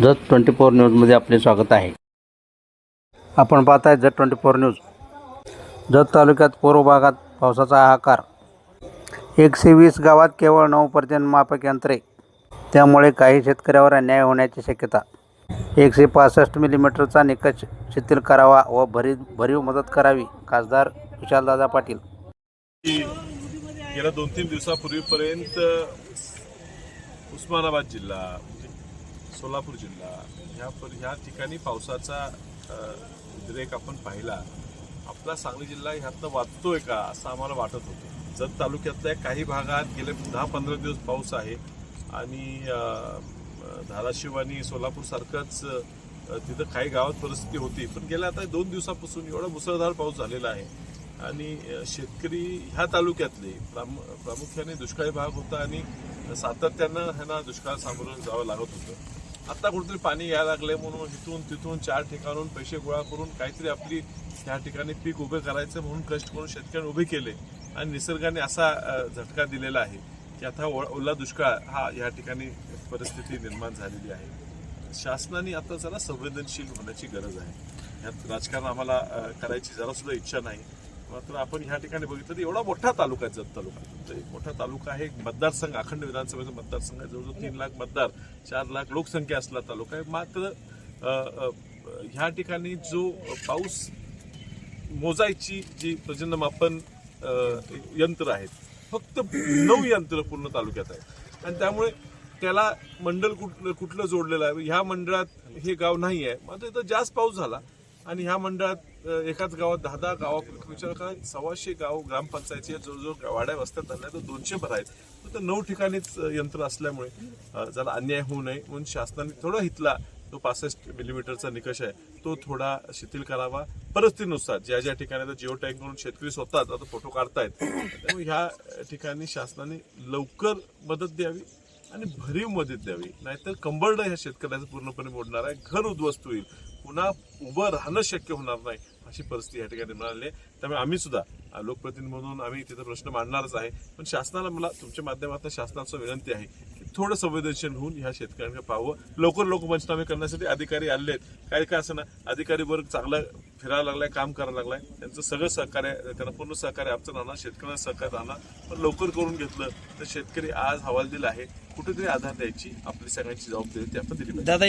Jat twenty four न्यूजमध्ये आपले स्वागत आहे. आपण पाहत आहे Jath twenty four news. Jath तालुक्यात पूर्व भागात पावसाचा हाहाकार एकशे वीस गावात केवळ नऊ पर्जन मापक यंत्रे. त्यामुळे काही शेतकऱ्यावर अन्याय होण्याची शक्यता. एकशे पासष्ट मिलीमीटरचा निकष शिथिल करावा व भरी भरीव मदत करावी खासदार विशालदादा पाटील. गेल्या दोन तीन दिवसापूर्वीपर्यंत उस्मानाबाद जिल्हा सोलापूर जिल्हा. ह्या पर ह्या ठिकाणी पावसाचा उद्रेक आपण पाहिला. आपला सांगली जिल्हा ह्यातनं वाचतोय का असं आम्हाला वाटत होतं. जत तालुक्यातल्या काही भागात गेले दहा पंधरा दिवस पाऊस आहे आणि धाराशिव आणि सोलापूरसारखंच तिथं काही गावात परिस्थिती होती. पण गेल्या आता दोन दिवसापासून एवढा मुसळधार पाऊस झालेला आहे आणि शेतकरी ह्या तालुक्यातले प्राम प्रामुख्याने दुष्काळी भाग होता आणि सातत्यानं ह्यांना दुष्काळ सामोरं जावं लागत होतं. आता कुठेतरी पाणी यायला लागले म्हणून इथून तिथून चार ठिकाणून पैसे गोळा करून काहीतरी आपली ह्या ठिकाणी पीक उभे करायचं म्हणून कष्ट करून शेतकऱ्यांनी उभे केले. आणि निसर्गाने असा झटका दिलेला आहे की आता ओला दुष्काळ हा या ठिकाणी परिस्थिती निर्माण झालेली आहे. शासनाने आता जरा संवेदनशील होण्याची गरज आहे. यात राजकारण आम्हाला करायची जरा सुद्धा इच्छा नाही. मात्र आपण ह्या ठिकाणी बघितलं तर एवढा मोठा तालुका आहे जत तालुका. तर एक मोठा तालुका आहे एक मतदारसंघ अखंड विधानसभेचा मतदारसंघ आहे. जवळजवळ तीन लाख मतदार चार लाख लोकसंख्या असला तालुका आहे. मात्र ह्या ठिकाणी जो पाऊस मोजायची जी प्रजनमापन यंत्र आहेत फक्त नऊ यंत्र पूर्ण तालुक्यात आहेत. आणि त्यामुळे त्याला मंडळ कुठलं कुठलं जोडलेलं आहे? ह्या मंडळात हे गाव नाही आहे. मात्र इथं जास्त पाऊस झाला आणि ह्या मंडळात एकाच गावात दहा दहा गावापैकी विचार करा सव्वाशे गाव ग्रामपंचायतीच्या जो जो वाड्या वस्त्यात त्यांना तर दोनशे भर आहेत. तर नऊ ठिकाणीच यंत्र असल्यामुळे जरा अन्याय होऊ नये म्हणून शासनाने थोडा हितला जो पासष्ट मिलीमीटरचा निकष आहे. तो थोडा शिथिल करावा. परिस्थितीनुसार ज्या ज्या ठिकाणी आता जिओ टॅग म्हणून शेतकरी स्वतःच आता फोटो काढतायत त्यामुळे ह्या ठिकाणी शासनाने लवकर मदत द्यावी आणि भरीव मदत द्यावी. नाहीतर कंबरडं ह्या शेतकऱ्याचं पूर्णपणे मोडणार आहे. घर उद्ध्वस्त होईल. पुन्हा उभं राहणं शक्य होणार नाही. अशी परिस्थिती या ठिकाणी मिळाली आहे. त्यामुळे आम्ही सुद्धा लोकप्रतिनिधी म्हणून आम्ही तिथे प्रश्न मांडणारच आहे. पण शासनाला मला तुमच्या माध्यमातून शासनाचं विनंती आहे की थोडं संवेदनशील होऊन ह्या शेतकऱ्यांकडे पाहावं. लवकर लोक पंचनामे करण्यासाठी अधिकारी आले आहेत. काय काय असं ना अधिकारी वर्ग चांगला फिरायला लागलाय काम करायला लागलाय. त्यांचं सगळं सहकार्य त्यांना पूर्ण सहकार्य आमचं राहणार शेतकऱ्यांना सहकार्य राहणार पण लवकर करून घेतलं तर शेतकरी आज हवालदिल आहे. कुठेतरी आधार द्यायची आपली सगळ्यांची जबाबदारी ती आपण दिली दादा